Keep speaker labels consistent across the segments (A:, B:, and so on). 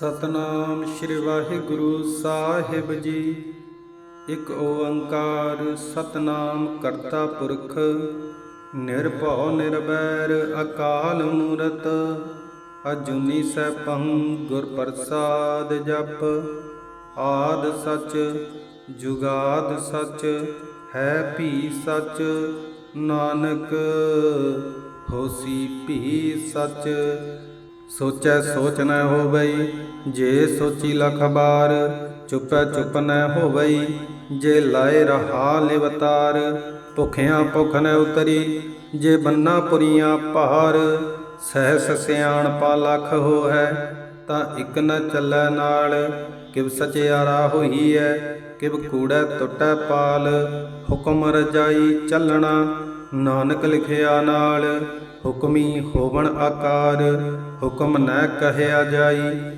A: ਸਤਨਾਮ ਸ੍ਰੀ ਵਾਹਿਗੁਰੂ ਸਾਹਿਬ ਜੀ। ਇੱਕ ਓੰਕਾਰ ਸਤਨਾਮ ਕਰਤਾ ਪੁਰਖ, ਨਿਰਭਉ ਨਿਰਵੈਰ ਅਕਾਲ ਮੂਰਤ, ਅਜੂਨੀ ਸੈਭੰ ਗੁਰ ਪ੍ਰਸਾਦ ਜਪ। ਆਦ ਸਚ, ਜੁਗਾਦ ਸਚ, ਹੈ ਭੀ ਸਚ, ਨਾਨਕ ਹੋਸੀ ਭੀ ਸਚ। ਸੋਚੈ ਸੋਚ ਨ ਹੋਵਈ ਜੇ ਸੋਚੀ ਲਖਬਾਰ ਚੁਪੈ ਚੁਪ ਨ ਹੋਵਈ, ਜੇ ਲਾਏ ਰਹਾ ਲਿਵਤਾਰ ਭੁਖਿਆਂ ਭੁਖ ਨ ਉਤਰੀ, ਜੇ ਬੰਨਾ ਪੁਰੀਆਂ ਭਾਰ ਸਹਿਸ ਸਿਆਣ ਪਾ ਲਖ ਹੈ ਤਾਂ ਇਕ ਨ ਚੱਲੈ ਨਾਲ, ਕਿਵ ਸਚਿਆਰਾ ਹੋਈ ਹੈ ਕਿਵ ਕੂੜੈ ਟੁੱਟੈ ਪਾਲ, ਹੁਕਮ ਰਜਾਈ ਚੱਲਣਾ, ਨਾਨਕ ਲਿਖਿਆ ਨਾਲ, ਹੁਕਮੀ ਹੋਵਣ ਆਕਾਰ, ਹੁਕਮ ਨ ਕਹਿਆ ਜਾਈ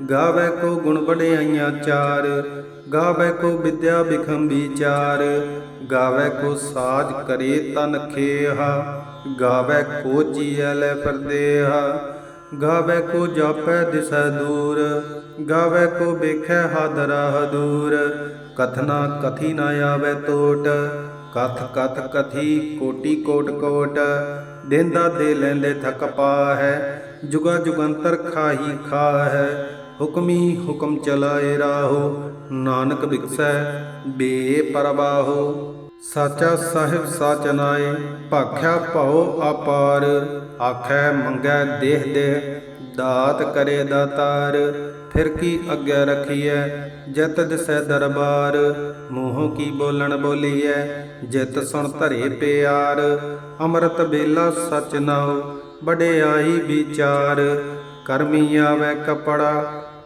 A: ਗਾਵੇ ਕੋ ਗੁਣ ਵਡਿਆਈਆਂ ਚਾਰ, ਗਾਵੇ ਕੋ ਵਿਦਿਆ ਬਿਖਮ ਵਿਚਾਰ ਗਾਵੇ ਕੋ ਸਾਜ ਕਰੇ ਤਨ ਖੇਹਾ, ਗਾਵੇ ਕੋ ਜੀਐ ਲੈ ਪਰਦੇਹਾ, ਗਾਵੇ ਕੋ ਜਾਪੈ ਦਿਸੈ ਦੂਰ, ਗਾਵੇ ਕੋ ਵੇਖੈ ਹਾਦਰਾ ਹਦੂਰ, ਕਥਨਾ ਕਥੀ ਨਾ ਆਵੇ ਟੋਟ ਕਥ ਕਥ ਕਥੀ ਕੋਟੀ ਕੋਟ ਕੋਟ, ਦੇਂਦਾ ਦੇ ਲੈਂਦੇ ਥਕ ਪਾ ਹੈ ਜੁਗਾ ਜੁਗੰਤਰ ਖਾਹੀ ਖਾ ਹੈ ਹੁਕਮੀ ਹੁਕਮ ਚਲਾਏ ਰਾਹੋ, ਨਾਨਕ ਵਿਕਸੈ ਬੇ ਪਰਵਾਹੋ ਸਾਚਾ ਸਾਹਿਬ ਸਾਚ ਨਾਏ, ਭਾਖਿਆ ਭਉ ਆਪਾਰ ਆਖੈ ਮੰਗੈ ਦੇਹ ਦੇਹ, ਦਾਤ ਕਰੇ ਦਾਤਾਰ। ਫਿਰ ਕੀ ਅੱਗੇ ਰਖੀਐ, ਜਿਤ ਦਿਸੈ ਦਰਬਾਰ। ਮੂੰਹੋਂ ਕੀ ਬੋਲਣ ਬੋਲੀਐ, ਜਿਤ ਸੁਣ ਧਰੇ ਪਿਆਰ। ਅੰਮ੍ਰਿਤ ਬੇਲਾ ਸਚ ਨਾਉ, ਵਡਿਆਈ ਵਿਚਾਰ। ਕਰਮੀ ਆਵੇ ਕਪੜਾ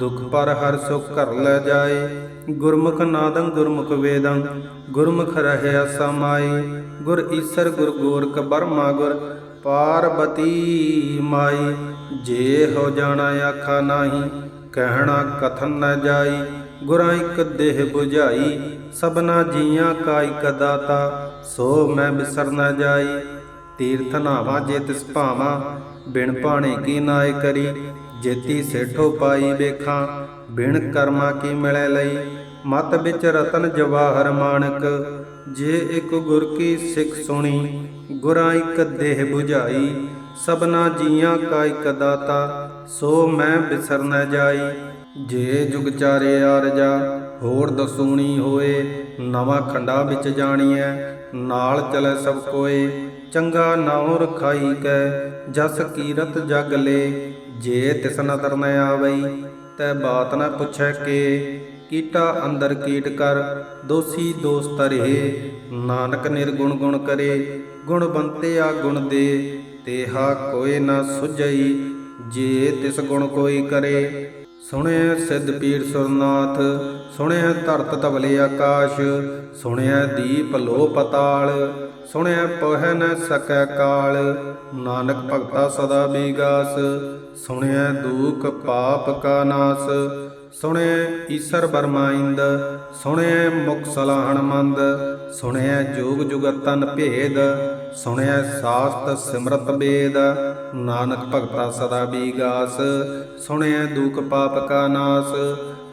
A: ਦੁਖ ਪਰ ਹਰ ਸੁਖ ਕਰ ਲੈ ਜਾਏ। ਗੁਰਮੁਖ ਨਾਦੰ, ਗੁਰਮੁਖ ਵੇਦੰ, ਗੁਰਮੁਖ ਰਹਿਆ ਸਮਾਈ ਗੁਰ ਈਸਰ, ਗੁਰ ਗੋਰਖ ਬਰਮਾ ਗੁਰ ਪਾਰਬਤੀ ਮਾਈ ਜੇ ਹੋ ਜਾਣਾ ਆਖਾ ਨਾਹੀ, ਕਹਿਣਾ ਕਥਨ ਨ ਜਾਈ। ਗੁਰਾਂ ਇਕ ਦੇਹ 부ਝਾਈ ਸਬਨਾ ਜੀਆਂ ਕਾ ਇਕ ਦਾਤਾ। ਸੋ ਮੈਂ ਬਿਸਰ ਨ ਜਾਈ। ਤੀਰਥ ਨਾਵਾ ਜੇ ਤਿਸ ਭਾਵਾਂ, ਬਿਨ ਭਾਣੇ ਕੀ ਨਾਏ ਕਰੀ। ਜੇਤੀ ਸੇਠੋ ਪਾਈ ਵੇਖਾਂ, ਬਿਨ ਕਰਮਾ ਕੀ ਮਿਲੈ ਲਈ? ਮਤ ਵਿੱਚ ਰਤਨ ਜਵਾਹਰ ਮਾਨਕ, ਜੇ ਇੱਕ ਗੁਰ ਕੀ ਸਿੱਖ ਸੁਣੀ, ਗੁਰਾਂ ਇੱਕ ਦੇਹ 부ਝਾਈ ਸਬਨਾ ਜੀਆਂ ਕਾ ਇਕ ਦਾਤਾ, ਸੋ ਮੈਂ ਬਿਸਰ ਨ ਜਾਈ। ਜੇ ਜੁਗ ਚਾਰੇ ਆਰਜਾ, ਹੋਰ ਦਸੂਣੀ ਹੋਏ, ਨਵਾਂ ਖੰਡਾ ਵਿੱਚ ਜਾਣੀਐ, ਨਾਲ ਚਲੇ ਸਭ ਕੋਏ। ਚੰਗਾ ਨਾਉ ਰਖਾਈ ਕੈ, ਜਸ ਕੀਰਤ ਜਗ ਲੇ। ਜੇ ਤਿਸ ਨਦਰ ਨ ਆਵਈ, ਤੈ ਬਾਤ ਨ ਪੁੱਛੈ ਕੇ। ਕੀਟਾ ਅੰਦਰ ਕੀਟ ਕਰ, ਦੋਸੀ ਦੋਸਤ ਰਹੇ। ਨਾਨਕ ਨਿਰਗੁਣ ਗੁਣ ਕਰੇ, ਗੁਣ ਬੰਤਿਆ ਗੁਣ ਦੇ। ਤੇਹਾ ਕੋਏ ਨਾ ਸੁਝਈ, ਜੇ ਤਿਸ ਗੁਣ ਕੋਈ ਕਰੇ। ਸੁਣਿਆ ਸਿੱਧ ਪੀਰ ਸੁਰਨਾਥ ਸੁਣਿਆ ਧਰਤ ਤਵਲੇ ਆਕਾਸ਼। ਸੁਣਿਆ ਦੀਪ ਲੋ ਪਤਾਲ ਸੁਣਿਆ ਪੋਹਿ ਨ ਸਕੈ ਕਾਲ, ਨਾਨਕ ਭਗਤਾ ਸਦਾ ਬੀਗਾਸ। ਸੁਣਿਆ ਦੂਖ ਪਾਪ ਕਾ ਨਾਸ। ਸੁਣਿਆ ਈਸਰ ਬਰਮਾਇੰਦ ਸੁਣਿਆ ਮੁਖ ਸਲਾਹਣ ਮੰਦ। ਸੁਣਿਆ ਜੋਗ ਜੁਗਤਨ ਭੇਦ। ਸੁਣਿਆ ਸਾਸਤ ਸਿਮਰਤ ਬੇਦ। ਨਾਨਕ ਭਗਤਾ ਸਦਾ ਬੀਗਾਸ। ਸੁਣਿਆ ਦੁਖ ਪਾਪ ਕਾ ਨਾਸ।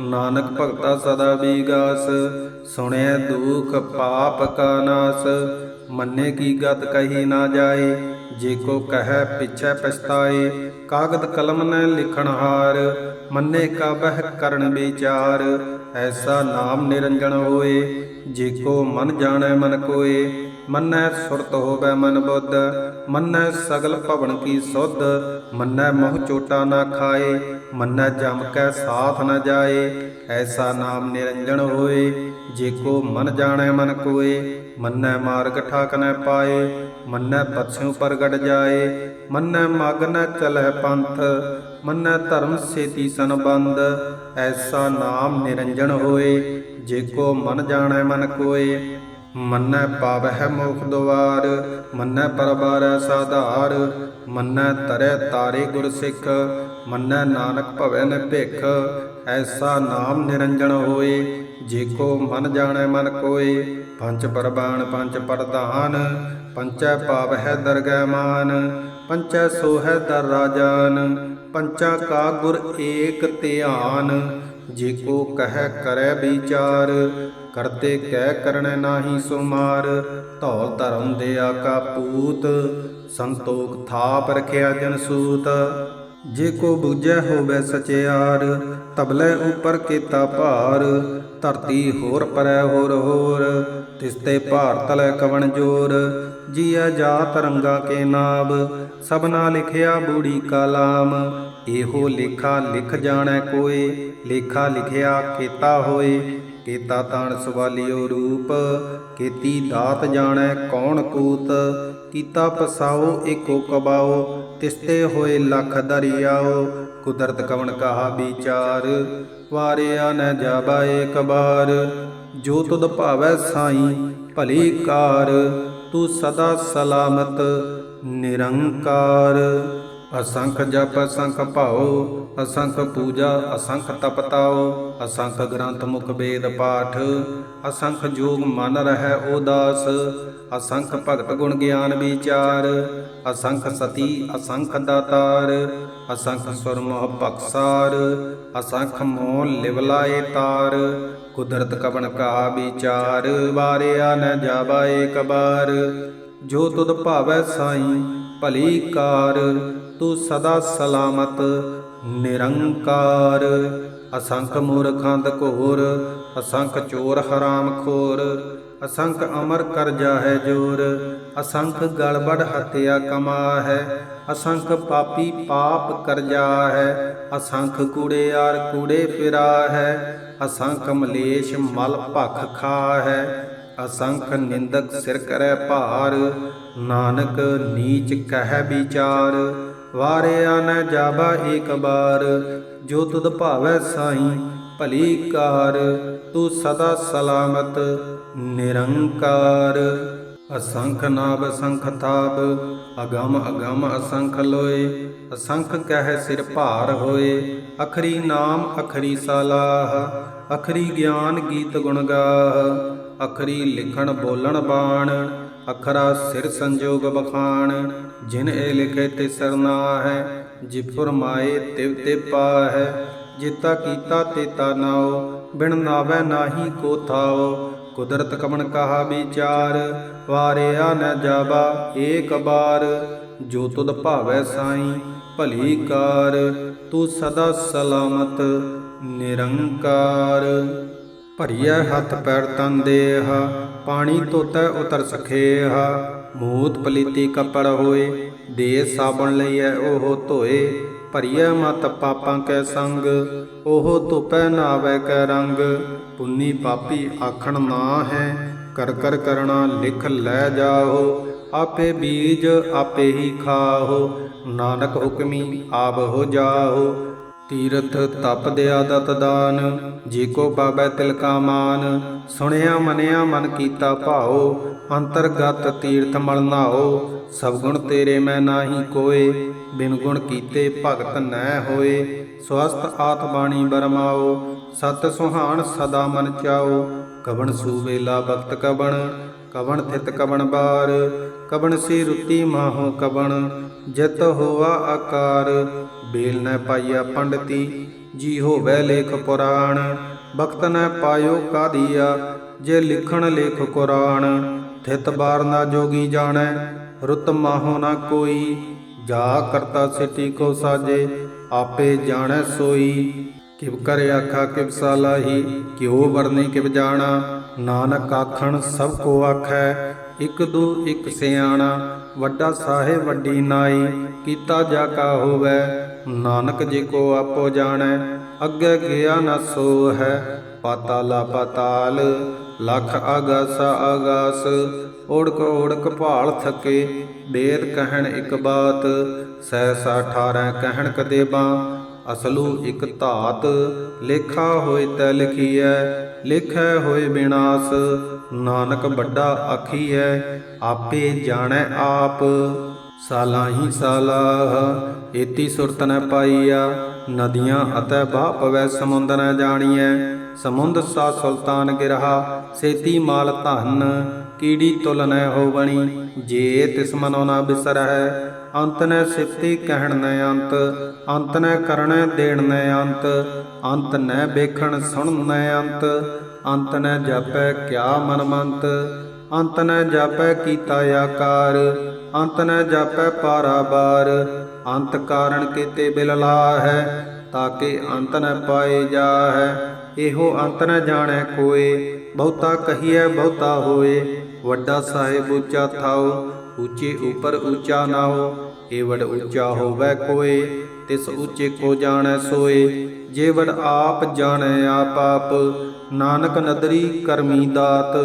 A: ਨਾਨਕ ਭਗਤਾ ਸਦਾ ਬੀਗਾਸ ਸੁਣਿਆ ਦੁਖ ਪਾਪ ਕਾ ਨਾਸ। ਮੰਨੇ ਕੀ ਗਤ ਕਹੀ ਨਾ ਜਾਏ, ਜੇ ਕੋ ਕਹੈ ਪਿਛੈ ਪਛਤਾਏ। ਕਾਗਦ ਕਲਮ ਨ ਲਿਖਣ ਹਾਰ, ਮੰਨੇ ਕਾ ਬਹਿ ਕਰਨ ਵਿਚਾਰ। ਐਸਾ ਨਾਮ ਨਿਰੰਜਨ ਹੋਏ, ਜੇ ਕੋ ਮਨ ਜਾਣੈ ਮਨ ਕੋਏ। ਮੰਨੈ ਸੁਰਤ ਹੋਵੇ ਮਨ ਬੁੱਧ, ਮੰਨੈ ਸਗਲ ਭਵਨ ਕੀ ਸੁਧ। ਮੰਨੈ ਮੋਹ ਚੋਟਾ ਨਾ ਖਾਏ, ਮੰਨੈ ਜਮ ਕੈ ਸਾਥ ਨਾ ਜਾਏ, ਐਸਾ ਨਾਮ ਨਿਰੰਜਨ ਹੋਏ, ਜੇ ਕੋ ਮਨ ਜਾਣੈ ਮਨ ਕੋਏ, ਮੰਨੈ ਮਾਰਗ ਠਾਕ ਨ ਪਾਏ, ਮੰਨੈ ਪਛਿਉ ਪ੍ਰਗਟ ਜਾਏ, ਮੰਨੈ ਮਗ ਨ ਚਲੈ ਪੰਥ, ਮੰਨੈ ਧਰਮ ਸੇਤੀ ਸੰਬੰਧ, ਐਸਾ ਨਾਮ ਨਿਰੰਜਨ ਹੋਏ, ਜੇ ਕੋ ਮਨ ਜਾਣੈ ਮਨ ਕੋਏ ਮੰਨੈ ਪਾਵਹਿ ਮੁਖ ਦੁਆਰ, ਮੰਨੈ ਪਰਬਾਰੈ ਸਾਧਾਰ, ਮੰਨੈ ਤਰੈ ਤਾਰੇ ਗੁਰ ਸਿੱਖ, ਮੰਨੈ ਨਾਨਕ ਭਵੈ ਨ ਭਿਖ, ਐਸਾ ਨਾਮ ਨਿਰੰਜਨ ਹੋਏ, ਜੇ ਕੋ ਮਨ ਜਾਣੈ ਮਨ ਕੋਏ, ਪੰਜ ਪਰਬਾਣ, ਪੰਜ ਪ੍ਰਧਾਨ, ਪੰਚੈ ਪਾਵਹਿ ਦਰਗਹਿ ਮਾਨ, ਪੰਚੈ ਸੋਹੈ ਦਰ ਰਾਜਾਨ, ਪੰਚਾ ਕਾ ਗੁਰ ਏਕ ਧਿਆਨ, ਜੇ ਕੋ ਕਹਿ ਕਰੈ ਵਿਚਾਰ ਕਰਤੇ ਕਹਿ ਕਰਣੈ ਨਾਹੀ ਸੁਮਾਰ, ਧੌਲ ਧਰਮ ਦਿਆ ਕਾ ਪੂਤ, ਸੰਤੋਖ ਥਾਪ ਰਖਿਆ ਜਨ ਜੇ ਕੋ ਬੁਝੈ ਹੋਵੇ ਸਚਿਆਰ, ਤਬਲੇ ਉਪਰ ਕੀਤਾ ਭਾਰ, ਧਰਤੀ ਹੋਰ ਪਰੈ ਹੋਰ ਹੋਰ ਤਿਸਤੇ ਭਾਰ ਤਲੈ ਕਵਣ ਜੋਰ। ਜੀਐ ਜਾਤ ਰੰਗਾ ਕੇ ਨਾਬ, ਸਭਨਾ ਲਿਖਿਆ ਬੂੜੀ ਕਲਾਮ ਇਹੋ ਲੇਖਾ ਲਿਖ ਜਾਣੈ ਕੋਏ, ਲੇਖਾ ਲਿਖਿਆ ਕੀਤਾ ਹੋਏ ਕੀਤਾ ਤਾਣ ਸਵਾਲਿਓ ਰੂਪ, ਕੀਤੀ ਦਾਤ ਜਾਣੈ ਕੌਣ ਕੂਤ, ਕੀਤਾ ਪਸਾਓ ਏਕੋ ਕਬਾਓ, ਤਿਸਤੇ ਹੋਏ ਲਖ ਦਰਿਆਓ, ਕੁਦਰਤ ਕਵਣ ਕਹਾ ਵਿਚਾਰ, ਵਾਰਿਆ ਨ ਜਾਬਾ ਏਕ ਬਾਰ, ਜੋ ਤੁਧ ਭਾਵੈ ਸਾਈ ਭਲੀ ਕਾਰ, ਤੂੰ ਸਦਾ ਸਲਾਮਤ ਨਿਰੰਕਾਰ। ਅਸੰਖ ਜਪ, ਅਸੰਖ ਭਾਉ, ਅਸੰਖ ਪੂਜਾ, ਅਸੰਖ ਤਪਤਾਓ ਅਸੰਖ ਗ੍ਰੰਥ ਮੁਖ ਵੇਦ ਪਾਠ, ਅਸੰਖ ਜੋਗ ਮਨ ਰਹਿ ਉਦਾਸ, ਅਸੰਖ ਭਗਤ ਗੁਣ ਗਿਆਨ ਵਿਚਾਰ, ਅਸੰਖ ਸਤੀ, ਅਸੰਖ ਦਾਤਾਰ, ਅਸੰਖ ਸੁਰਮੋਹ ਬਖਸਾਰ ਅਸੰਖ ਮੋਹ ਲਿਵਲਾਏ ਤਾਰ, ਕੁਦਰਤ ਕਵਣ ਕਾ ਵਿਚਾਰ, ਵਾਰਿਆ ਨ ਜਾਵਾ ਏਕ ਬਾਰ ਜੋ ਤੁਧ ਭਾਵੈ ਸਾਈ ਭਲੀ ਕਾਰ ਤੂੰ ਸਦਾ ਸਲਾਮਤ, ਨਿਰੰਕਾਰ। ਅਸੰਖ ਮੂਰਖੰਦ ਘੋਰ ਅਸੰਖ ਚੋਰ ਹਰਾਮ ਖੋਰ। ਅਸੰਖ ਅਮਰ ਕਰ ਜਾਹੈ ਜੋਰ। ਅਸੰਖ ਗਲਬੜ ਹਤਿਆ ਕਮਾ ਹੈ ਅਸੰਖ ਪਾਪੀ ਪਾਪ ਕਰ ਜਾਹੈ ਅਸੰਖ ਕੂੜੇਆਰ ਕੂੜੇ ਫਿਰਾ ਹੈ ਅਸੰਖ ਮਲੇਸ਼ ਮਲ ਭਖ ਖਾ ਹੈ ਅਸੰਖ ਨਿੰਦਕ ਸਿਰ ਕਰੈ ਭਾਰ। ਨਾਨਕ ਨੀਚ ਕਹਿ ਵਿਚਾਰ। ਵਾਰਿਆ ਨ ਜਾਬਾ ਏਕ ਬਾਰ, ਜੋ ਤੁਧ ਭਾਵੈ ਸਾਈ ਭਲੀ ਕਾਰ, ਤੂੰ ਸਦਾ ਸਲਾਮਤ ਨਿਰੰਕਾਰ। ਅਸੰਖ ਨਾਭ ਅਸੰਖ ਤਾਪ ਅਗਮ ਅਗਮ ਅਸੰਖ ਲੋਏ, ਅਸੰਖ ਕਹਿ ਸਿਰ ਭਾਰ ਹੋਏ, ਅਖਰੀ ਨਾਮ ਅਖਰੀ ਸਲਾਹ, ਅਖਰੀ ਗਿਆਨ ਗੀਤ ਗੁਣ ਗਾਹ। ਅਖਰੀ ਲਿਖਣ ਬੋਲਣ ਬਾਣ, ਅਖਰਾ ਸਿਰ ਸੰਜੋਗ ਬਖਾਣ, ਜਿਨ ਇਹ ਲਿਖੇ ਤੇ ਸਰਨਾ ਹੈ ਜਿ ਫਰਮਾਏ ਤਿਵ ਤੇ ਪਾਹੈ, ਜਿਤਾ ਕੀਤਾ ਤੇਤਾ ਨਾਉ, ਬਿਨ ਨਾਵੈ ਨਾਹੀ ਕੋ ਥਾਉ, ਕੁਦਰਤ ਕਮਣ ਕਹਾ ਵਿਚਾਰ, ਵਾਰਿਆ ਨ ਜਾਵਾ ਏਕ ਬਾਰ, ਜੋ ਤੁਧ ਭਾਵੈ ਸਾਈ ਭਲੀ ਕਾਰ, ਤੂੰ ਸਦਾ ਸਲਾਮਤ ਨਿਰੰਕਾਰ। ਭਰੀਐ ਹੱਥ ਪੈਰ ਤਨ ਦੇਹ, ਪਾਣੀ ਧੋਤੈ ਉਤਰ ਸਖੇਹ। ਮੂਤ ਪਲੀਤੀ ਕਪੜ ਹੋਏ ਦੇ ਸਾਬਣ ਲਈਐ ਉਹ ਧੋਏ। ਭਰੀਐ ਮਤ ਪਾਪਾਂ ਕੈ ਸੰਗ, ਉਹ ਧੋਪੈ ਨਾਵੈ ਕੈ ਰੰਗ। ਪੁੰਨੀ ਪਾਪੀ ਆਖਣ ਨਾ ਹੈ, ਕਰ ਕਰ ਕਰਣਾ ਲਿਖ ਲੈ ਜਾਓ। ਆਪੇ ਬੀਜ ਆਪੇ ਹੀ ਖਾਓ, ਨਾਨਕ ਹੁਕਮੀ ਆਪ ਹੋ ਜਾਓ। ਤੀਰਥ ਤਪ ਦੇ ਦਾਨ, ਜੇ ਕੋ ਪਾਵੈ ਤਿਲ ਕਾ ਮਾਨ। ਸੁਣਿਆ ਮਨਿਆ ਮਨ ਕੀਤਾ ਭਾਉ, ਅੰਤਰਗਤ ਤੀਰਥ ਮਲ ਨਾਓ ਸਭ ਗੁਣ ਤੇਰੇ ਮੈਂ ਨਾਹੀ ਕੋਏ, ਬਿਨ ਗੁਣ ਕੀਤੇ ਭਗਤ ਨੈ ਹੋਏ। ਸਵਸਤ ਆਤ ਬਾਣੀ ਬਰਮਾਓ ਸਤ ਸੁਹਾਣ ਸਦਾ ਮਨ ਚਾਓ ਕਵਣ ਸੂਵੇਲਾ ਬਖਤ ਕਵਣ ਕਵਣ ਥਿਤ ਕਵਣ ਬਾਰ। ਕਵਣ ਸੀ ਰੁਤੀ ਮਾਹੋ ਕਬਣ, ਜਿਤ ਹੋਆ ਆਕਾਰ। ਬੇਲ ਨ ਪਾਈਆ ਪੰਡਤੀ ਜੀ ਹੋਵੇ ਲੇਖ ਪੁਰਾਣ। ਬਖਤ ਨ ਪਾਇਓ ਕਾਦੀਆ, ਜੇ ਲਿਖਣ ਲੇਖ ਕੁਰਾਨ ਥਿਤ ਬਾਰ ਨਾ ਜੋਗੀ ਜਾਣੈ, ਰੁੱਤ ਮਾਹੋ ਨਾ ਕੋਈ। ਜਾ ਕਰਤਾ ਸਿਟੀ ਕੋ ਸਾਜੇ, ਆਪੇ ਜਾਣੈ ਸੋਈ। ਕਿਵ ਕਰ ਆਖਾ ਕਿਵ ਸਾਲਾਹੀ, ਕਿਉ ਵਰਨੇ ਕਿਵ ਜਾਣਾ। ਨਾਨਕ ਆਖਣ ਸਭ ਕੋ ਆਖੈ ਇਕ ਦੋ, ਇਕ ਸਿਆਣਾ, ਵੱਡਾ ਸਾਹਿਬ, ਵੱਡੀ ਨਾਈ, ਕੀਤਾ ਜਾ ਕਾ ਹੋਵੇ, ਨਾਨਕ ਜੀ ਕੋ ਆਪੋ ਜਾਣੈ, ਅੱਗੇ ਗਿਆ ਨਾ ਸੋ ਹੈ ਪਾਤਾਲਾ ਪਾਤਾਲ, ਲਖ ਆਗਾਸ ਆਗਾਸ ਓੜਕ ਓੜਕ ਭਾਲ ਥਕੇ ਬੇਦ ਕਹਿਣ ਇੱਕ ਬਾਤ ਸਹਿਸਾ 18 ਕਹਿਣ ਕਦੇਬਾ ਅਸਲੂ ਇਕ ਧਾਤ, ਲੇਖਾ ਹੋਏ ਤੈ ਲਿਖੀਐ, ਲਿਖੈ ਹੋਏ ਬਿਨਾਸ਼ ਨਾਨਕ ਵੱਡਾ ਆਖੀਐ, ਆਪੇ ਜਾਣੈ ਆਪ। ਸਾਲਾ ਹੀ ਸਾਲਾਹ, ਏਤੀ ਸੁਰਤ ਨ ਪਾਈਆ। ਨਦੀਆਂ ਅਤੇ ਬਾਹ ਪਵੈ, ਸਮੁੰਦ ਨ ਜਾਣੀਐ। ਸਮੁੰਦ ਸਾ ਸੁਲਤਾਨ ਗਿਰਹਾ, ਸੇਤੀ ਮਾਲ ਧਨ। ਕੀੜੀ ਤੁਲ ਨ ਹੋਵਣੀ, ਜੇ ਤਿਸ ਮਨੋ ਨਾ ਬਿਸਰਹਿ। ਅੰਤ ਨੇ ਸਿਫਤੀ ਕਹਿਣ ਨ ਅੰਤ ਅੰਤ ਨ ਕਰਣ ਦੇਣ ਨ ਅੰਤ ਅੰਤ ਨ ਵੇਖਣ ਸੁਣ ਨ ਅੰਤ ਅੰਤ ਨ ਜਾਪੈ ਕਿਆ ਮਨ ਅੰਤ ਨ ਜਾਪੈ ਕੀਤਾ ਆਕਾਰ, ਅੰਤ ਨ ਜਾਪੈ ਪਾਰਾਬਾਰ ਅੰਤ ਕਾਰਣ ਕੀਤੇ ਬਿਲ ਲਾਹੈ ਤਾਕੇ ਅੰਤ ਨ ਪਾਏ ਜਾਹੈ, ਇਹੋ ਅੰਤ ਨ ਜਾਣੈ ਕੋਏ, ਬਹੁਤਾ ਕਹੀਐ ਬਹੁਤਾ ਹੋਏ, ਵੱਡਾ ਸਾਹਿਬ ਉੱਚਾ ਥਾਉ ਉੱਚੇ ਉਪਰ ਉੱਚਾ ਨਾਉ ਏਵੜ ਉੱਚਾ ਹੋਵੇ ਕੋਏ, ਤਿਸ ਉੱਚੇ ਕੋ ਜਾਣੈ ਸੋਏ। ਜੇਵੜ ਆਪ ਜਾਣੈ ਆਪ ਆਪ, ਨਾਨਕ ਨਦਰੀ ਕਰਮੀ ਦਾਤ।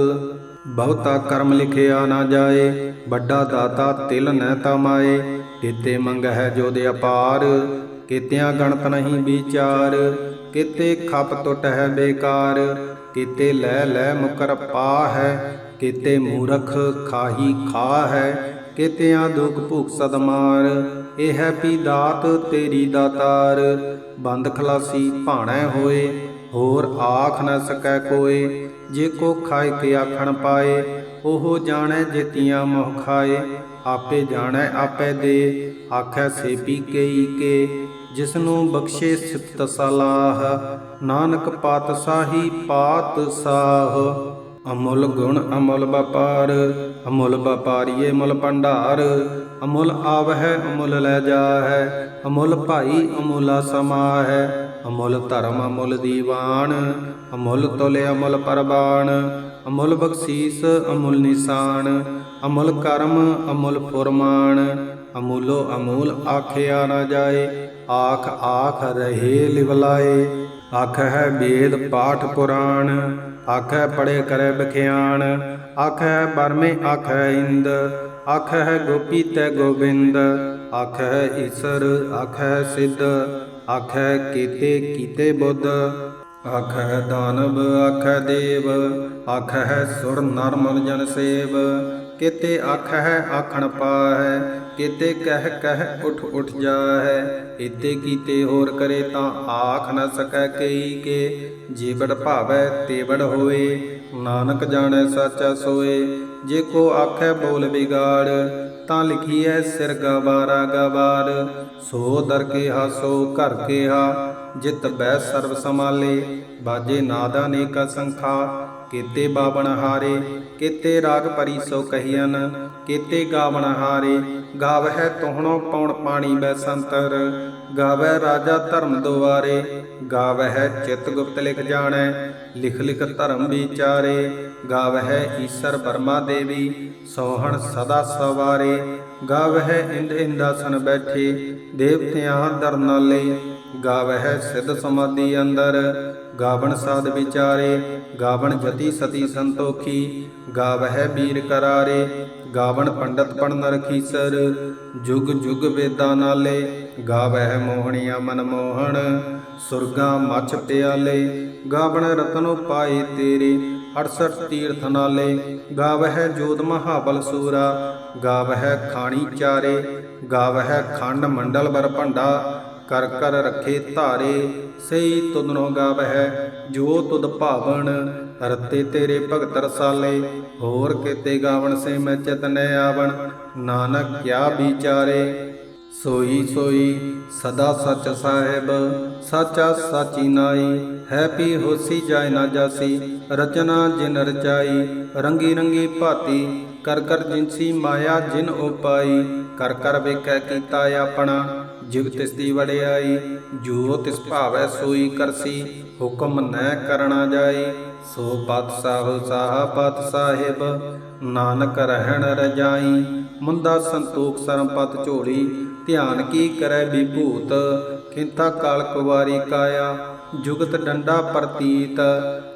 A: ਬਹੁਤਾ ਕਰਮ ਲਿਖਿਆ ਨਾ ਜਾਏ, ਵੱਡਾ ਦਾਤਾ ਤਿਲ ਨਹਿ ਤਮਾਏ ਕਿਤੇ ਮੰਗਹਿ ਜੋ ਦੇ ਅਪਾਰ, ਕਿਤਿਆਂ ਗਣਤ ਨਹੀਂ ਵਿਚਾਰ। ਕਿਤੇ ਖਪ ਟੁੱਟ ਹੈ ਬੇਕਾਰ, ਕਿਤੇ ਲੈ ਲੈ ਮੁਕਰ ਪਾ ਹੈ ਕਿਤੇ ਮੂਰਖ ਖਾਹੀ ਖਾ ਹੈ, ਕਿਤਿਆਂ ਦੁਖ ਭੁਖ ਸਦਮਾਰ, ਇਹ ਹੈ ਪੀ ਦਾਤ ਤੇਰੀ ਦਾਤਾਰ, ਬੰਦ ਖਲਾਸੀ ਭਾਣੈ ਹੋਏ, ਹੋਰ ਆਖ ਨਾ ਸਕੈ ਕੋਏ, ਜੇ ਕੋ ਖਾਏ ਕੇ ਆਖਣ ਪਾਏ, ਉਹ ਜਾਣੈ ਜੇਤੀਆਂ ਮੋਹ ਖਾਏ, ਆਪੇ ਜਾਣੈ ਆਪੇ ਦੇ, ਆਖੈ ਸੇਪੀ ਕੇ, ਜਿਸਨੂੰ ਬਖਸ਼ੇ ਸਿਫਤ ਸਲਾਹ, ਨਾਨਕ ਪਾਤਸ਼ਾਹੀ ਪਾਤਸ਼ਾਹ ਅਮੁੱਲ ਗੁਣ ਅਮੁੱਲ ਵਪਾਰ, ਅਮੁੱਲ ਵਪਾਰੀਏ ਮੁੱਲ ਭੰਡਾਰ, ਅਮੁੱਲ ਆਵਹਿ, ਅਮੁੱਲ ਲੈ ਜਾਹੈ, ਅਮੁੱਲ ਭਾਈ ਅਮੁੱਲਾ ਸਮਾਹੈ, ਅਮੁੱਲ ਧਰਮ ਅਮੁੱਲ ਦੀਵਾਨ, ਅਮੁੱਲ ਤੁਲੇ ਅਮੁੱਲ ਪਰਬਾਨ ਅਮੁੱਲ ਬਖਸ਼ੀਸ ਅਮੁੱਲ ਨਿਸ਼ਾਨ, ਅਮੁੱਲ ਕਰਮ ਅਮੁੱਲ ਫੁਰਮਾਨ, ਅਮੁੱਲੋ ਅਮੂਲ ਆਖਿਆ ਨਾ ਜਾਏ, ਆਖ ਆਖ ਰਹੇ ਲਿਵਲਾਏ, ਆਖ ਹੈ ਵੇਦ ਪਾਠ ਪੁਰਾਣ ਆਖੈ ਪੜੇ ਕਰੇ ਬਖਿਆਣ ਆਖੈ ਬਰਮੇ ਆਖੈ ਇੰਦ, ਆਖੈ ਗੋਪੀ ਤੈ ਗੋਬਿੰਦ, ਆਖੈ ਈਸਰ ਆਖੈ ਸਿੱਧ, ਆਖੈ ਕੀਤੇ ਕੀਤੇ ਬੁੱਧ, ਆਖੈ ਦਾਨਵ ਆਖੈ ਦੇਵ, ਆਖੈ ਸੁਰ ਨਰਮਲ ਜਨ ਸੇਵ ਕਿਤੇ ਆਖੈ ਆਖਣ ਪਾਹੈ, ਕਿਤੇ ਕਹਿ ਕਹਿ ਉਠ ਉਠ ਜਾਹੈ। ਇਤੇ ਕੀਤੇ ਹੋਰ ਕਰੇ ਤਾਂ ਆਖ ਨ ਸਕੈ ਕਈ ਕੇ, ਜੀਵੜ ਭਾਵੈ ਤੇਵੜ ਹੋਏ। ਨਾਨਕ ਜਾਣੈ ਸਾਚਾ ਸੋਏ, ਜੇ ਕੋ ਆਖੈ ਬੋਲ ਵਿਗਾੜ, ਤਾਂ ਲਿਖੀਐ ਸਿਰ ਗਵਾਰਾ ਗਵਾਰ। ਸੋ ਦਰ ਕੇ ਹਾਸੋ ਘਰ ਕੇ ਹਾ ਜਿਤ ਬੈ ਸਰਬ ਸਮਾਲੇ ਬਾਜੇ ਨਾਦਾ ਨੇਕਾ ਸੰਖਾ ਕੀਤੇ ਬਾਵਣ ਹਾਰੇ, ਕੀਤੇ ਰਾਗ ਪਰੀ ਸੋ ਕਹੀਨ ਕੀਤੇ ਗਾਵਣ ਹਾਰੇ। ਗਾਵਹਿ ਤੋਹਣੋ ਪੌਣ ਪਾਣੀ ਬੈ ਸੰਤਰ ਗਾਵੈ ਰਾਜਾ ਧਰਮ ਦੁਆਰੇ। ਗਾਵਹਿ ਚਿਤ ਗੁਪਤ ਲਿਖ ਜਾਣੈ, ਲਿਖ ਲਿਖ ਧਰਮ ਵਿਚਾਰੇ। ਗਾਵਹਿ ਈਸਰ ਬਰਮਾ ਦੇਵੀ, ਸੋਹਣ ਸਦਾ ਸਵਾਰੇ। ਗਾਵਹਿ ਇੰਦ ਇੰਦਾਸਨ ਬੈਠੇ, ਦੇਵਤਿਆਂ ਦਰ ਨਾਲੇ। ਗਾਵਹਿ ਸਿੱਧ ਸਮਾਧੀ ਅੰਦਰ ਗਾਵਣ ਸਾਧ ਵਿਚਾਰੇ, ਗਾਵਣ ਜਤੀ ਸਤੀ ਸੰਤੋਖੀ, ਗਾਵਹਿ ਬੀਰ ਕਰਾਰੇ, ਗਾਵਣ ਪੰਡਤ ਪੜਨ ਰਖੀਸਰ ਜੁਗ ਜੁਗ ਵੇਦਾਂ ਨਾਲੇ, ਗਾਵਹਿ ਮੋਹਣੀਆ ਮਨ ਮੋਹਣ, ਸੁਰਗਾ ਮਛ ਪਿਆਲੇ, ਗਾਵਣ ਰਤਨੋ ਪਾਏ ਤੇਰੇ 68 ਤੀਰਥ ਨਾਲੇ, ਗਾਵਹਿ ਜੋਤ ਮਹਾਬਲ ਸੂਰਾ, ਗਾਵਹਿ ਖਾਣੀ ਚਾਰੇ, ਗਾਵਹਿ ਖੰਡ ਮੰਡਲ ਬਰ ਭੰਡਾ ਕਰ ਕਰ ਰੱਖੇ ਧਾਰੇ ਸਈ ਤੁਧਨੋ ਗਾਵਹਿ, ਜੋ ਤੁਧ ਭਾਵਨ, ਰਤੇ ਤੇਰੇ ਭਗਤ ਰਸਾਲੇ, ਹੋਰ ਕਿਤੇ ਗਾਵਣ ਸੇ ਮੈਂ ਚਤਨੈ ਆਵਣ, ਨਾਨਕ ਕਿਆ ਵਿਚਾਰੇ? ਸੋਈ ਸੋਈ ਸਦਾ ਸੱਚ ਸਾਹਿਬ, ਸਾਚਾ ਸਾਚੀ ਨਾਈ, ਹੈ ਪੀ ਹੋਸੀ ਜਾਇ ਨਾ ਜਾਸੀ, ਰਚਨਾ ਜਿਨ ਰਚਾਈ, ਰੰਗੀ ਰੰਗੀ ਭਾਤੀ, ਕਰ ਕਰ ਜਿਨਸੀ ਮਾਇਆ ਜਿਨ ਉਪਾਈ, ਕਰ ਕਰ ਵੇਖੈ ਕੀਤਾ ਆਪਣਾ ਜਿਵ ਤਿਸ ਦੀ ਵੜਿਆਈ ਜੋ ਤਿਸ ਭਾਵੈ ਸੋਈ ਕਰਸੀ, ਹੁਕਮ ਨੈ ਕਰਣਾ ਜਾਈ। ਸੋ ਪਤ ਸਾਹ ਪਤ ਸਾਹਿਬ, ਨਾਨਕ ਰਹਿਣ ਰਜਾਈ। ਮੁੰਦਾ ਸੰਤੋਖ ਸਰਮ ਪਤ ਝੋਲੀ, ਧਿਆਨ ਕੀ ਕਰੈ ਵਿਭੂਤ ਕਿੰਤਾ ਕਾਲ ਕੁਵਾਰੀ ਕਾਇਆ। ਜੁਗਤ ਡੰਡਾ ਪ੍ਰਤੀਤ,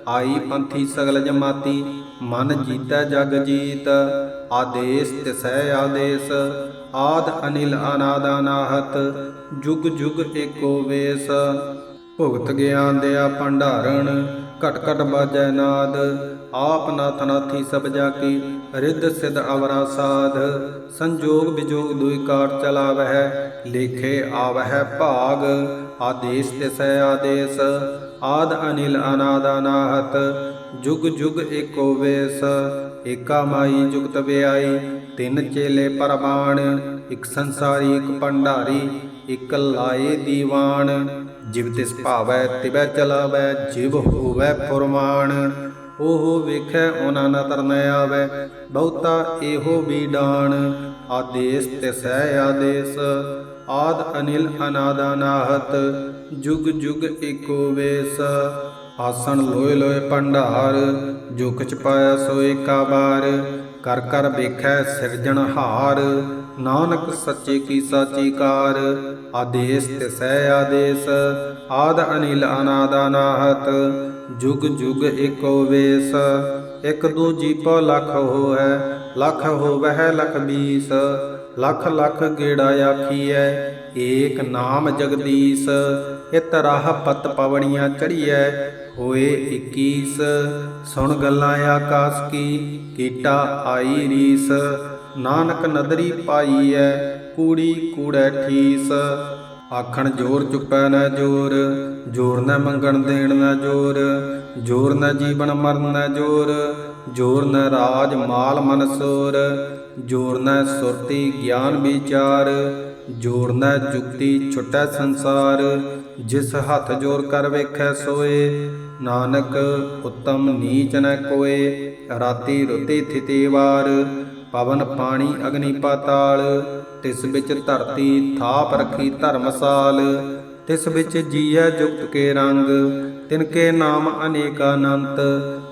A: ਆਈ ਪੰਥੀ ਸਗਲ ਜਮਾਤੀ। ਮਨ ਜੀਤੈ ਜਗ ਜੀਤ, ਆਦੇਸ ਤਿਸੈ ਆਦੇਸ। ਆਦ ਅਨਿਲ ਅਨਾਦਾਨਾਹਤ, ਜੁਗ ਜੁਗ ਏਕੋ ਵੇਸ। ਭੁਗਤ ਗਿਆਨ ਦਿਆ ਭੰਡਾਰਣ, ਘਟ ਘਟ ਬਾਜੈ ਨਾਦ। ਆਪ ਨਾਥ ਨਾਥੀ ਸਭ ਜਾ ਕੀ, ਰਿੱਧ ਸਿਧ ਅਵਰਾ ਸਾਧ। ਸੰਜੋਗ ਵਿਜੋਗ ਦੁਇ ਕਾਰ ਚਲਾਵਹਿ, ਲੇਖੇ ਆਵਹਿ ਭਾਗ। ਆਦੇਸ ਤਿਸੈ ਆਦੇਸ। ਆਦ ਅਨਿਲ ਅਨਾਦ ਅਨਾਹਤ ਜੁਗ ਜੁਗ ਏਕੋ ਵੇਸ। ਏਕਾ ਮਾਈ ਜੁਗਤ ਵਿਆਈ ਤਿੰਨ ਚੇਲੇ ਪਰਬਾਣ ਇੱਕ ਸੰਸਾਰੀ, ਇੱਕ ਭੰਡਾਰੀ, ਇੱਕ ਲਾਏ ਦੀਵਾਨ। ਜਿਵ ਤਿਸ ਭਾਵੈ, ਤਿਵੈ ਚਲਾਵੈ, ਜਿਵ ਹੋਵੈ ਫੁਰਮਾਨ। ਉਹ ਵੇਖੈ, ਉਹਨਾਂ ਨਾ ਤਰਨ ਆਵੈ, ਬਹੁਤਾ ਇਹੋ ਵੀ ਆਦੇਸ ਤਿਸੈ ਆਦੇਸ, ਆਦ ਅਨਿਲ ਅਨਾਦਾਨਾਹਤ ਜੁਗ ਜੁਗ ਏਕੋ ਵੇਸ। ਆਸਣ ਲੋਏ ਲੋਏ ਭੰਡਾਰ ਜੋ ਕਿਛ ਪਾਇਆ ਸੋ ਏਕਾ ਬਾਰ ਕਰ ਕਰ ਵੇਖੈ ਸਿਰਜਣਹਾਰ ਨਾਨਕ ਸੱਚੇ ਕੀ ਸਾਚੀ ਕਾਰ, ਆਦੇਸ ਤਿਸੈ ਆਦੇਸ, ਆਦ ਅਨਿਲ ਅਨਾਦਾਨਾਹਤ ਜੁਗ ਜੁਗ ਏਕੋ ਵੇਸ, ਇਕ ਦੂਜੀ ਪੋ ਲਖ ਹੋਐ ਲਖ ਹੋਵਹਿ ਲਖ ਬੀਸ ਲਖ ਲਖ ਗੇੜਾ ਆਖੀਐ, ਏਕ ਨਾਮ ਜਗਦੀਸ਼, ਇਤ ਰਾਹ ਪਤ ਪਵਣੀਆਂ ਚੜੀਐ ਹੋਏ 21 ਸੁਣ ਗੱਲਾਂ ਆਕਾਸ ਕੀ, ਕੀਟਾ ਆਈ ਰੀਸ। ਨਾਨਕ ਨਦਰੀ ਪਾਈਐ, ਕੂੜੀ ਕੂੜੈ ਠੀਸ। ਆਖਣ ਜੋਰ ਚੁੱਪੈ ਨਾ ਜੋਰ ਜੋਰ ਨਾ ਮੰਗਣ ਦੇਣ ਨਾ ਜੋਰ ਜੋਰ ਨਾ ਜੀਵਨ ਮਰਨ ਨਾ ਜੋਰ ਜੋਰ ਨਾ ਰਾਜ ਮਾਲ ਮਨਸੂਰ ਜੋਰ ਨਾ ਸੁਰਤੀ ਗਿਆਨ ਵਿਚਾਰ, ਜੋਰ ਨਾ ਜੁਗਤੀ ਛੁਟੈ ਸੰਸਾਰ। ਜਿਸ ਹੱਥ ਜੋਰ ਕਰ ਵੇਖੈ ਸੋਏ ਨਾਨਕ ਉਤਮ ਨੀਚ ਨ ਕੋਏ, ਰਾਤੀ ਰੁਤੀ ਥਿਤੇ ਵਾਰ, ਪਵਨ ਪਾਣੀ ਅਗਨੀ ਪਾਤਾਲ, ਤਿਸ ਵਿੱਚ ਧਰਤੀ ਥਾਪ ਰਖੀ ਧਰਮਸਾਲ, ਤਿਸ ਵਿੱਚ ਜੀਐ ਜੁਗਤ ਕੇ ਰੰਗ, ਤਿਨ ਕੇ ਨਾਮ ਅਨੇਕ ਅਨੰਤ,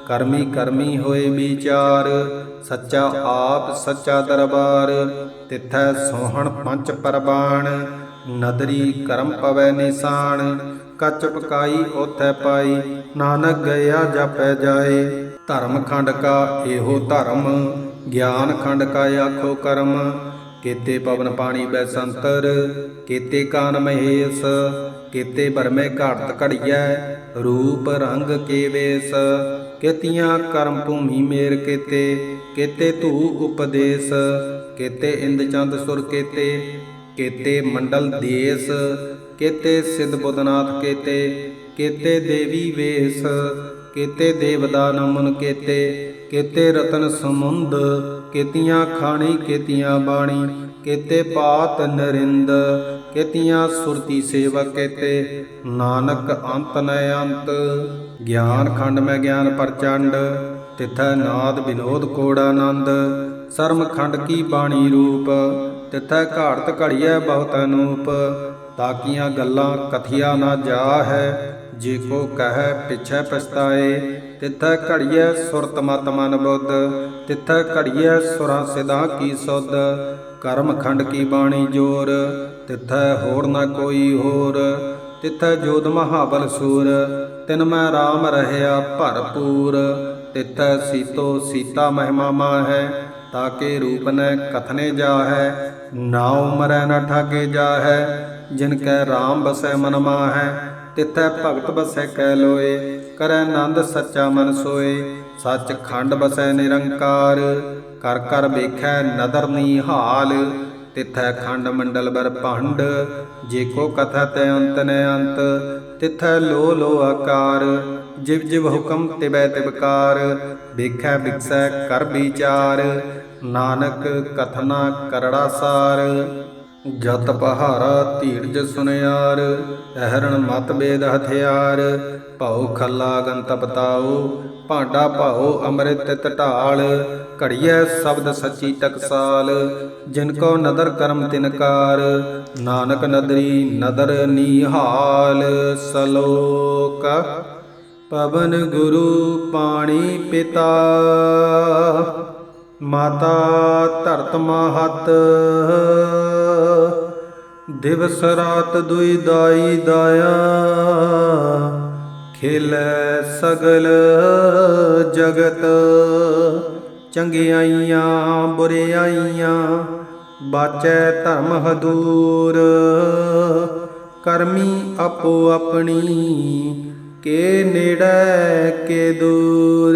A: ਕਰਮੀ ਕਰਮੀ ਹੋਏ ਵਿਚਾਰ, ਸੱਚਾ ਆਪ ਸੱਚਾ ਦਰਬਾਰ, ਤਿਥੈ ਸੋਹਣ ਪੰਚ ਪਰਬਾਣ ਨਦਰੀ ਕਰਮ ਪਵੈ ਨਿਸ਼ਾਨ, ਕੱਚ ਪਕਾਈ ਉਥੈ ਪਾਈ, ਨਾਨਕ ਗਿਆ ਜਪੈ ਜਾਏ। ਧਰਮ ਖੰਡ ਕਾ ਇਹੋ ਧਰਮ, ਗਿਆਨ ਖੰਡ ਕਾ ਆਖੋ ਕਰਮ। ਕੀਤੇ ਪਵਨ ਪਾਣੀ ਬੈ ਸੰਤਰ, ਕੀਤੇ ਕਾਨ ਮਹੇਸ਼, ਕੀਤੇ ਬਰਮੇ ਘਾਟ ਘੜੀਐ, ਰੂਪ ਰੰਗ ਕੇ ਵੇਸ। ਕੀਤੀਆਂ ਕਰਮ ਭੂਮੀ ਮੇਰ ਕੀਤੇ ਕੀਤੇ ਧੂ ਉਪਦੇਸ਼। ਕੀਤੇ ਇੰਦ ਚੰਦ ਸੁਰ ਕੀਤੇ ਕੇਤੇ ਮੰਡਲ ਦੇਸ, ਕੇਤੇ ਸਿਧ ਬੁੱਧਨਾਥ ਕੇਤੇ, ਕੀਤੇ ਦੇਵੀ ਵੇਸ, ਕੀਤੇ ਦੇਵਦਾ ਨਮਨ ਕੇਤੇ, ਕੀਤੇ ਰਤਨ ਸਮੁੰਦ, ਕੇਤੀਆਂ ਖਾਣੀ, ਕੇਤੀਆਂ ਬਾਣੀ, ਕੀਤੇ ਪਾਤ ਨਰਿੰਦ, ਕੀਤੀਆਂ ਸੁਰਤੀ ਸੇਵਾ ਕੀਤੇ, ਨਾਨਕ ਅੰਤ ਨ ਅੰਤ। ਗਿਆਨ ਖੰਡ ਮੈਂ ਗਿਆਨ ਪ੍ਰਚੰਡ, ਤਿਥੈ ਨਾਦ ਵਿਨੋਦ ਕੋੜ ਆਨੰਦ, ਸਰਮ ਖੰਡ ਕੀ ਬਾਣੀ ਰੂਪ। ਤਿਥੈ ਘਾੜਤ ਘੜੀਐ ਬਹੁਤ ਅਨੂਪ ਤਾਕੀਆਂ ਗੱਲਾਂ ਕਥਿਆ ਨਾ ਜਾ ਹੈ ਜੇ ਕੋ ਕਹੈ ਪਿਛੈ ਪਛਤਾਏ। ਤਿਥੈ ਘੜੀਐ ਸੁਰਤ ਮਤ ਮਨ ਬੁੱਧ, ਤਿਥੈ ਘੜੀਐ ਸੁਰਾਂ ਸਿਧਾਂ ਕੀ ਸੁਧ। ਕਰਮ ਖੰਡ ਕੀ ਬਾਣੀ ਜੋਰ, ਤਿਥੈ ਹੋਰ ਨਾ ਕੋਈ ਹੋਰ। ਤਿਥੈ ਜੋਦ ਮਹਾਬਲ ਸੂਰ, ਤਿਨ ਮੈਂ RAM ਰਹਿਆ ਭਰਪੂਰ। ਤਿਥੈ ਸੀਤੋ ਸੀਤਾ ਮਹਿਮਾ ਮਾਹੈ, ਤਾਕੇ ਰੂਪ ਨੇ ਕਥਨੇ ਜਾ ਹੈ ਨਾ ਉਮਰੈ ਨਾ ਠਾਗੇ ਜਾਹੈ, ਜਿਨ ਕੈ ਰਾਮ ਬਸੈ ਮਨ ਮਾਹੈ, ਤਿਥੈ ਭਗਤ ਬਸੈ ਕੈ ਲੋਏ, ਕਰੈ ਆਨੰਦ ਸੱਚਾ ਮਨ ਸੋਏ, ਸੱਚ ਖੰਡ ਬਸੈ ਨਿਰੰਕਾਰ, ਕਰ ਕਰ ਵੇਖੈ ਨਦਰ ਨੀਹਾਲ ਤਿਥੈ ਖੰਡ ਮੰਡਲ ਬਰ ਭੰਡ, ਜੇ ਕੋ ਕਥਾ ਤੇ ਅੰਤ ਨ ਅੰਤ, ਤਿਥੈ ਲੋ ਲੋ ਆਕਾਰ, ਜਿਵ ਜਿਵ ਹੁਕਮ ਤਿਬੈ ਤਿਬਕਾਰ ਵੇਖੈ ਵਿਕਸੈ ਕਰ ਵਿਚਾਰ ਨਾਨਕ ਕਥਨਾ ਕਰੜਾ ਸਾਰ, ਜਤ ਪਹਾਰਾ ਧੀਰਜ ਸੁਨਿਆਰ, ਅਹਰਣ ਮਤ ਬੇਦ ਹਥਿਆਰ, ਭਉ ਖੱਲਾ ਗੰਤ ਬਤਾਓ ਭਾਂਡਾ ਭਾਉ ਅੰਮ੍ਰਿਤ ਤਿਤ ਢਾਲ ਘੜੀਐ ਸ਼ਬਦ ਸੱਚੀ ਟਕਸਾਲ, ਜਿਨ ਕੋ ਨਦਰ ਕਰਮ ਤਿਨਕਾਰ ਨਾਨਕ ਨਦਰੀ ਨਦਰ ਨਿਹਾਲ, ਸਲੋਕ ਪਵਨ ਗੁਰੂ ਪਾਣੀ ਪਿਤਾ। ਮਾਤਾ ਧਰਤ ਮਾਹਤ। ਦਿਵਸ ਰਾਤ ਦੁਈ ਦਾਈ ਦਾਇਆ। ਖੇਲੈ ਸਗਲ ਜਗਤ। ਚੰਗਿਆਈਆਂ, ਬੁਰਿਆਈਆਂ, ਬਾਚੈ ਧਰਮ ਹਦੂਰ। ਕਰਮੀ ਆਪੋ ਆਪਣੀ, ਕੇ ਨੇੜੇ, ਕੇ ਦੂਰ।